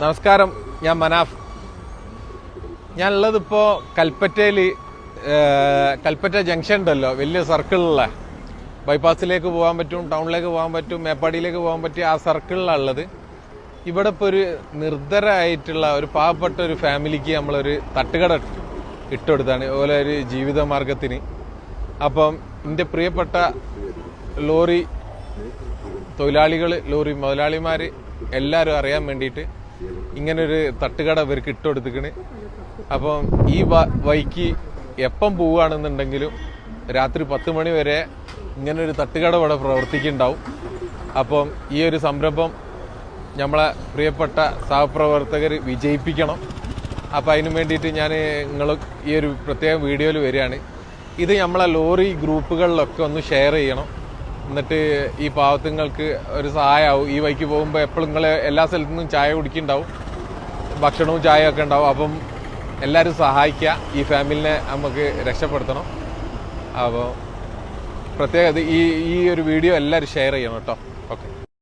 നമസ്കാരം ഞാൻ മനാഫ്. ഞാൻ ഉള്ളത് ഇപ്പോൾ കൽപ്പറ്റയിൽ കൽപ്പറ്റ ജംഗ്ഷൻ ഉണ്ടല്ലോ വലിയ സർക്കിളിലുള്ള. ബൈപ്പാസിലേക്ക് പോകാൻ പറ്റും ടൗണിലേക്ക് പോകാൻ പറ്റും മേപ്പാടിയിലേക്ക് പോകാൻ പറ്റും ആ സർക്കിളിലാണ് ഉള്ളത് ഇവിടെ ഇപ്പോൾ ഒരു നിർദ്ധരായിട്ടുള്ള ഒരു പാവപ്പെട്ട ഒരു ഫാമിലിക്ക് നമ്മളൊരു തട്ടുകട ഇട്ടുകൊടുത്താണ് അതുപോലെ ഒരു ജീവിത മാർഗത്തിന് അപ്പം എന്റെ പ്രിയപ്പെട്ട ലോറി തൊഴിലാളികൾ ലോറി മുതലാളിമാർ എല്ലാവരും അറിയാൻ വേണ്ടിയിട്ട് ഇങ്ങനൊരു തട്ടുകട ഇവർക്ക് ഇട്ടുകൊടുത്തിക്കണ്. അപ്പം ഈ വ- വഴിക്ക് എപ്പം പോവുകയാണെന്നുണ്ടെങ്കിലും രാത്രി പത്ത് മണി വരെ ഇങ്ങനൊരു തട്ടുകട ഇവിടെ പ്രവർത്തിക്കുന്നുണ്ടാവും. അപ്പം ഈ ഒരു സംരംഭം നമ്മളെ പ്രിയപ്പെട്ട സഹപ്രവർത്തകർ വിജയിപ്പിക്കണം. അപ്പം അതിനു വേണ്ടിയിട്ട് ഞാൻ നിങ്ങൾ ഈ ഒരു പ്രത്യേക വീഡിയോയിൽ വരികയാണ്. ഇത് നമ്മളെ ലോറി ഗ്രൂപ്പുകളിലൊക്കെ ഒന്ന് ഷെയർ ചെയ്യണം. എന്നിട്ട് ഈ പാവത്തുങ്ങൾക്ക് ഒരു സഹായമാവും ഈ വഴിക്ക് പോകുമ്പോൾ എപ്പോഴും നിങ്ങൾ എല്ലാ സ്ഥലത്തു നിന്നും ചായ കുടിക്കുന്നുണ്ടാവും. ഭക്ഷണവും ചായ ഒക്കെ ഉണ്ടാവും. അപ്പം എല്ലാവരും സഹായിക്കുക. ഈ ഫാമിലിനെ നമുക്ക് രക്ഷപ്പെടുത്തണം. അപ്പോൾ പ്രത്യേകത ഈ ഈ ഒരു വീഡിയോ എല്ലാവരും ഷെയർ ചെയ്യണം കേട്ടോ. ഓക്കെ.